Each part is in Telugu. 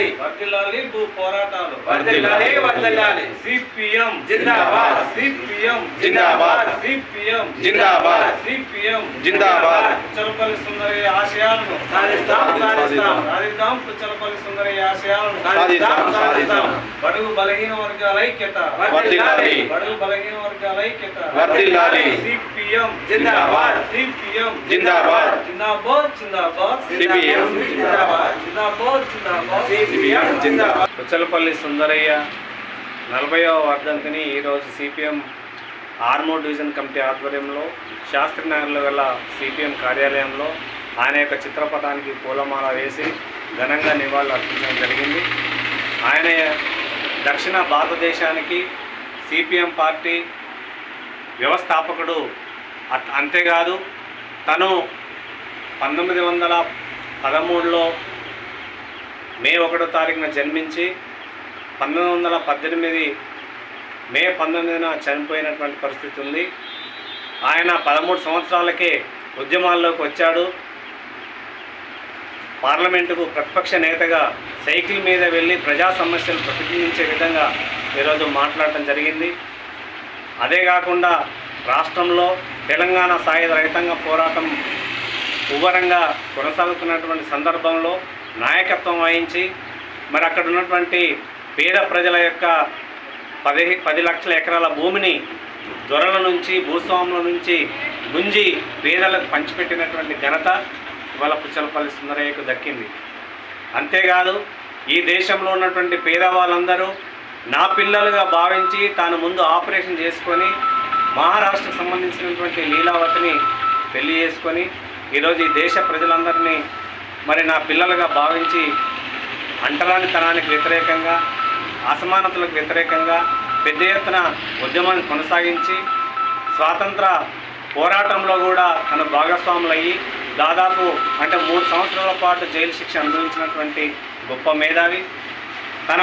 వర్ధిల్లాలి వర్దిల్లాలి భూ పోరాటాలు. వర్ధిల్లాలి వర్ధిల్లాలి సిపిఎం. జిందాబాద్. సిపిఎం. జిందాబాద్. సిపిఎం. జిందాబాద్. సిపిఎం. జిందాబాద్. పుచ్చలపల్లి సుందరి ఆశయాలను. సాధిస్తాం సాధిస్తాం. సాధిద్దాం పుచ్చలపల్లి సుందరి ఆశయాలను. సాధిస్తాం సాధిస్తాం బడుగు బలహీన వర్గాల ఐక్యత. వర్ధిల్లాలి బడుగు బలహీన వర్గాల ఐక్యత. వర్ధిల్లాలి. సిపిఎం. జిందాబాద్. సిపిఎం. జిందాబాద్. జిందాబాద్. జిందాబాద్. సిపిఎం. జిందాబాద్. పుచ్చలపల్లి సుందరయ్య నలభైవ వర్ధంతిని ఈరోజు సిపిఎం ఆర్మూర్ డివిజన్ కమిటీ ఆధ్వర్యంలో శాస్త్రీనగర్లో గల సిపిఎం కార్యాలయంలో ఆయన యొక్క చిత్రపటానికి పూలమాల వేసి ఘనంగా నివాళులు అర్పించడం జరిగింది. ఆయన దక్షిణ భారతదేశానికి సిపిఎం పార్టీ వ్యవస్థాపకుడు అంతేకాదు తను పంతొమ్మిది వందల పదమూడులో మే ఒకటో తారీఖున జన్మించి పంతొమ్మిది వందల పద్దెనిమిది మే పంతొమ్మిదిన చనిపోయినటువంటి పరిస్థితి ఉంది. ఆయన పదమూడు సంవత్సరాలకే ఉద్యమాల్లోకి వచ్చాడు. పార్లమెంటుకు ప్రతిపక్ష నేతగా సైకిల్ మీద వెళ్ళి ప్రజా సమస్యలు ప్రతిబింబించే విధంగా ఈరోజు మాట్లాడటం జరిగింది. అదే కాకుండా రాష్ట్రంలో తెలంగాణ సాయుధ రైతాంగ పోరాటం ఉవ్వరంగా కొనసాగుతున్నటువంటి సందర్భంలో నాయకత్వం వహించి మరి అక్కడ ఉన్నటువంటి పేద ప్రజల యొక్క పది పది లక్షల ఎకరాల భూమిని దొరల నుంచి భూస్వాముల నుంచి గుంజి పేదలకు పంచిపెట్టినటువంటి ఘనత ఇవాళ పుచ్చలపల్లి సుందరయ్యకు దక్కింది. అంతేకాదు ఈ దేశంలో ఉన్నటువంటి పేదవాళ్ళందరూ నా పిల్లలుగా భావించి తాను ముందు ఆపరేషన్ చేసుకొని మహారాష్ట్రకు సంబంధించినటువంటి లీలావతిని పెళ్ళి చేసుకొని ఈరోజు ఈ దేశ ప్రజలందరినీ మరి నా పిల్లలుగా భావించి అంటరానితనానికి వ్యతిరేకంగా అసమానతలకు వ్యతిరేకంగా పెద్ద ఎత్తున ఉద్యమాన్ని కొనసాగించి స్వాతంత్ర పోరాటంలో కూడా తన భాగస్వాములయ్యి దాదాపు అంటే మూడు సంవత్సరాల పాటు జైలు శిక్ష అనుభవించినటువంటి గొప్ప మేధావి. తన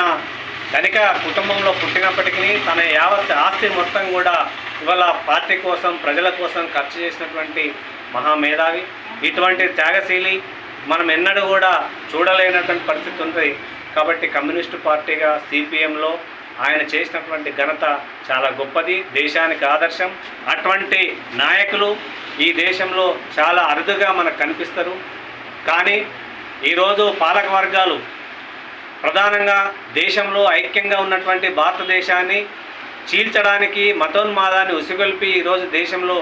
ధనిక కుటుంబంలో పుట్టినప్పటికీ తన యావత్ ఆస్తి మొత్తం కూడా ఇవాళ పార్టీ కోసం ప్రజల కోసం ఖర్చు చేసినటువంటి మహామేధావి ఇటువంటి త్యాగశీలి మనం ఎన్నడూ కూడా చూడలేనటువంటి పరిస్థితి ఉంది. కాబట్టి కమ్యూనిస్టు పార్టీగా సిపిఎంలో ఆయన చేసినటువంటి ఘనత చాలా గొప్పది. దేశానికి ఆదర్శం. అటువంటి నాయకులు ఈ దేశంలో చాలా అరుదుగా మనకు కనిపిస్తారు. కానీ ఈరోజు పాలక వర్గాలు ప్రధానంగా దేశంలో ఐక్యంగా ఉన్నటువంటి భారతదేశాన్ని చీల్చడానికి మతోన్మాదాన్ని ఉసిగొల్పి ఈరోజు దేశంలో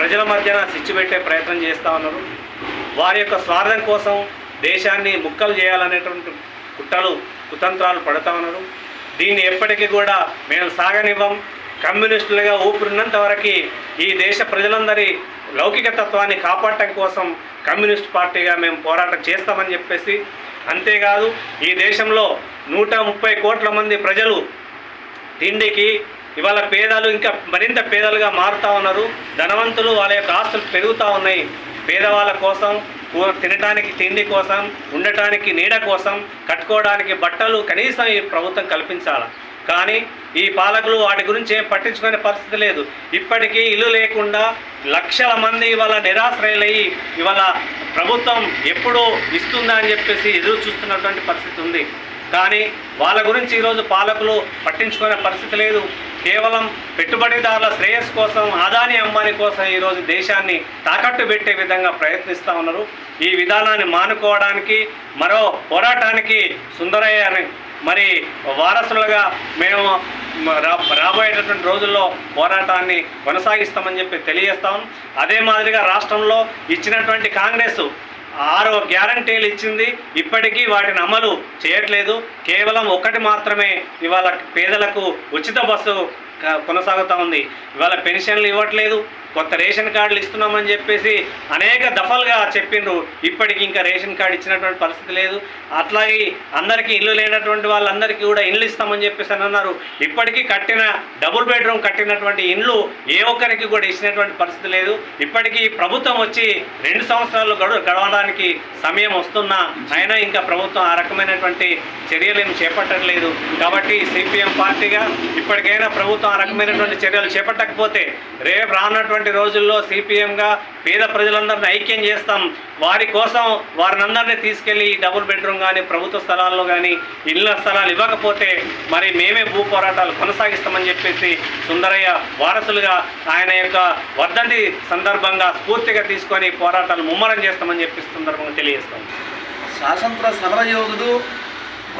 ప్రజల మధ్యన సిచ్చు పెట్టే ప్రయత్నం చేస్తూ ఉన్నారు. వారి యొక్క స్వార్థం కోసం దేశాన్ని ముక్కలు చేయాలనేటువంటి కుట్రలు కుతంత్రాలు పడుతూ ఉన్నారు. దీన్ని ఎప్పటికీ కూడా మేము సాగనివ్వం. కమ్యూనిస్టులుగా ఊపిరినంత వరకు ఈ దేశ ప్రజలందరి లౌకిక తత్వాన్ని కాపాడటం కోసం కమ్యూనిస్ట్ పార్టీగా మేము పోరాటం చేస్తామని చెప్పేసి అంతేకాదు ఈ దేశంలో నూట ముప్పై కోట్ల మంది ప్రజలు తిండికి ఇవాళ పేదలు ఇంకా మరింత పేదలుగా మారుతూ ఉన్నారు. ధనవంతులు వాళ్ళ యొక్క ఆస్తులు పెరుగుతూ ఉన్నాయి. పేదవాళ్ళ కోసం తినడానికి తిండి కోసం ఉండటానికి నీడ కోసం కట్టుకోవడానికి బట్టలు కనీసం ఈ ప్రభుత్వం కల్పించాలి. కానీ ఈ పాలకులు వాటి గురించి ఏం పట్టించుకునే పరిస్థితి లేదు. ఇప్పటికీ ఇల్లు లేకుండా లక్షల మంది ఇవాళ నిరాశ్రయులయ్యి ఇవాళ ప్రభుత్వం ఎప్పుడు ఇస్తుందా అని చెప్పేసి ఎదురు చూస్తున్నటువంటి పరిస్థితి ఉంది. కానీ వాళ్ళ గురించి ఈరోజు పాలకులు పట్టించుకునే పరిస్థితి లేదు. కేవలం పెట్టుబడిదారుల శ్రేయస్సు కోసం ఆదాని అంబానీ కోసం ఈరోజు దేశాన్ని తాకట్టు పెట్టే విధంగా ప్రయత్నిస్తూ ఉన్నారు. ఈ విధానాన్ని మానుకోవడానికి మరో పోరాటానికి సుందరయ్య మరి వారసులుగా మేము రా రాబోయేటటువంటి రోజుల్లో పోరాటాన్ని కొనసాగిస్తామని చెప్పి తెలియజేస్తాం అదే మాదిరిగా రాష్ట్రంలో ఇచ్చినటువంటి కాంగ్రెస్ ఆరో గ్యారంటీలు ఇచ్చింది. ఇప్పటికీ వాటిని అమలు చేయట్లేదు. కేవలం ఒకటి మాత్రమే ఇవాళ పేదలకు ఉచిత బస్సు కొనసాగుతూ ఉంది. ఇవాళ పెన్షన్లు ఇవ్వట్లేదు. కొత్త రేషన్ కార్డులు ఇస్తున్నామని చెప్పేసి అనేక దఫలుగా చెప్పిండ్రు. ఇప్పటికి ఇంకా రేషన్ కార్డు ఇచ్చినటువంటి పరిస్థితి లేదు. అట్లాగే అందరికీ ఇల్లు లేనటువంటి వాళ్ళందరికీ కూడా ఇల్లు ఇస్తామని చెప్పేసి అని అన్నారు. ఇప్పటికీ కట్టిన డబుల్ బెడ్రూమ్ కట్టినటువంటి ఇండ్లు ఏ ఒక్కరికి కూడా ఇచ్చినటువంటి పరిస్థితి లేదు. ఇప్పటికీ ప్రభుత్వం వచ్చి రెండు సంవత్సరాలు గడు గడవడానికి సమయం వస్తున్నా అయినా ఇంకా ప్రభుత్వం ఆ రకమైనటువంటి చర్యలను చేపట్టట్లేదు. కాబట్టి సిపిఎం పార్టీగా ఇప్పటికైనా ప్రభుత్వం ఆ రకమైనటువంటి చర్యలు చేపట్టకపోతే రేపు రానున్నటువంటి రోజుల్లో సిపిఎంగా పేద ప్రజలందరినీ ఐక్యం చేస్తాం. వారి కోసం వారిని అందరినీ తీసుకెళ్ళి డబుల్ బెడ్రూమ్ కానీ ప్రభుత్వ స్థలాల్లో కానీ ఇళ్ళ స్థలాలు ఇవ్వకపోతే మరి మేమే భూ పోరాటాలు కొనసాగిస్తామని చెప్పేసి సుందరయ్య వారసులుగా ఆయన యొక్క వర్ధంతి సందర్భంగా స్ఫూర్తిగా తీసుకొని పోరాటాలు ముమ్మరం చేస్తామని చెప్పి సందర్భంగా తెలియజేస్తాం. స్వాతంత్ర సమరయోధుడు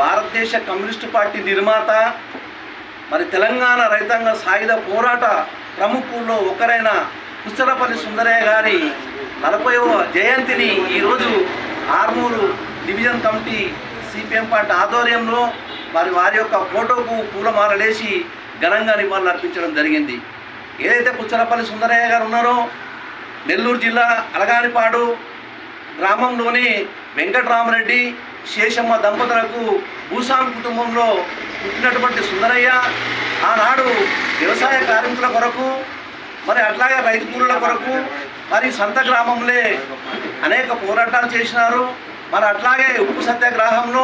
భారతదేశ కమ్యూనిస్టు పార్టీ నిర్మాత మరి తెలంగాణ రైతాంగ సాయుధ పోరాట ప్రముఖుల్లో ఒకరైన పుచ్చలపల్లి సుందరయ్య గారి నలభైవ జయంతిని ఈరోజు Armoor division committee CPM party ఆధ్వర్యంలో మరి వారి యొక్క ఫోటోకు పూలమాలలేసి ఘనంగా నివాళులు అర్పించడం జరిగింది. ఏదైతే పుచ్చలపల్లి సుందరయ్య గారు ఉన్నారో నెల్లూరు జిల్లా అలగానిపాడు గ్రామంలోని వెంకటరామరెడ్డి శేషమ్మ దంపతులకు భూస్వామి కుటుంబంలో పుట్టినటువంటి సుందరయ్య ఆనాడు వ్యవసాయ కార్మికుల కొరకు మరి అట్లాగే రైతు కూలీల కొరకు మరి సొంత గ్రామంలో అనేక పోరాటాలు చేసినారు. మరి అట్లాగే ఉప్పు సత్యాగ్రహంలో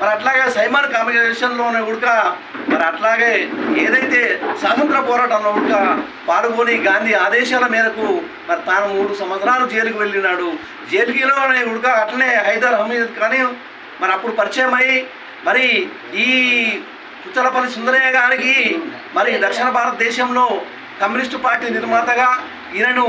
మరి అట్లాగే సైమన్ కమ్యూనికేషన్లోనే ఉడక మరి అట్లాగే ఏదైతే స్వాతంత్ర పోరాటంలో ఉడక పాల్గొని గాంధీ ఆదేశాల మేరకు మరి తాను మూడు సంవత్సరాలు జైలుకు వెళ్ళినాడు. జైలుకిలోనే ఉడక అట్లనే హైదర్ హమీద్ కానీ మరి అప్పుడు పరిచయం అయ్యి మరి ఈ పుచ్చలపల్లి సుందరయ్య గారికి మరి దక్షిణ భారతదేశంలో కమ్యూనిస్టు పార్టీ నిర్మాతగా ఈయనను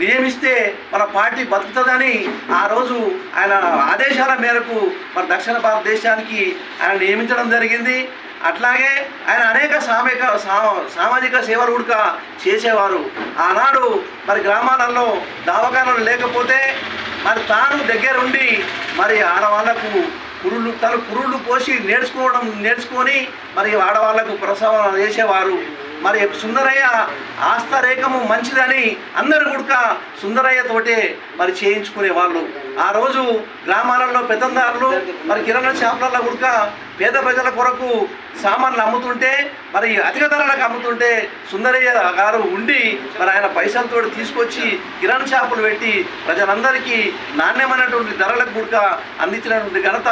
నియమిస్తే మన పార్టీ బతుకుతుందని ఆ రోజు ఆయన ఆదేశాల మేరకు మరి దక్షిణ భారతదేశానికి ఆయన నియమించడం జరిగింది. అట్లాగే ఆయన అనేక సామిక సా- సామాజిక సేవలు ఉడక చేసేవారు. ఆనాడు మరి గ్రామాలలో దవాఖానాలు లేకపోతే మరి తాను దగ్గరుండి మరి ఆడవాళ్ళకు పురుళ్ళు తను పురుళ్ళు పోసి నేర్చుకోవడం నేర్చుకొని మరి ఆడవాళ్ళకు ప్రసవం చేసేవారు. మరి సుందరయ్య ఆస్తరేఖము మంచిదని అందరు కూడా సుందరయ్య తోటే మరి చేయించుకునే వాళ్ళు. ఆ రోజు గ్రామాలలో పెద్దందారులు మరి కిరాణా షాపులలో కూడా పేద ప్రజల కొరకు సామాన్లు అమ్ముతుంటే మరి అధిక ధరలకు అమ్ముతుంటే సుందరయ్య గారు ఉండి మరి ఆయన పైసలతో తీసుకొచ్చి కిరాణా షాపులు పెట్టి ప్రజలందరికీ నాణ్యమైనటువంటి ధరలకు గుడక అందించినటువంటి ఘనత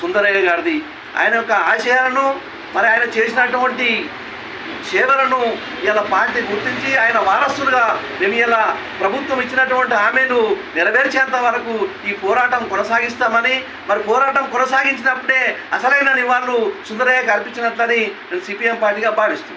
సుందరయ్య గారిది. ఆయన యొక్క ఆశయాలను మరి ఆయన చేసినటువంటి సేవలను ఇలా పార్టీ గుర్తించి ఆయన వారసులుగా మేము ఇలా ప్రభుత్వం ఇచ్చినటువంటి హామీలు నెరవేర్చేంత వరకు ఈ పోరాటం కొనసాగిస్తామని మరి పోరాటం కొనసాగించినప్పుడే అసలైన నివాళులు సుందరయ్యకు అర్పించినట్లని నేను సిపిఎం పార్టీగా భావిస్తున్నాను.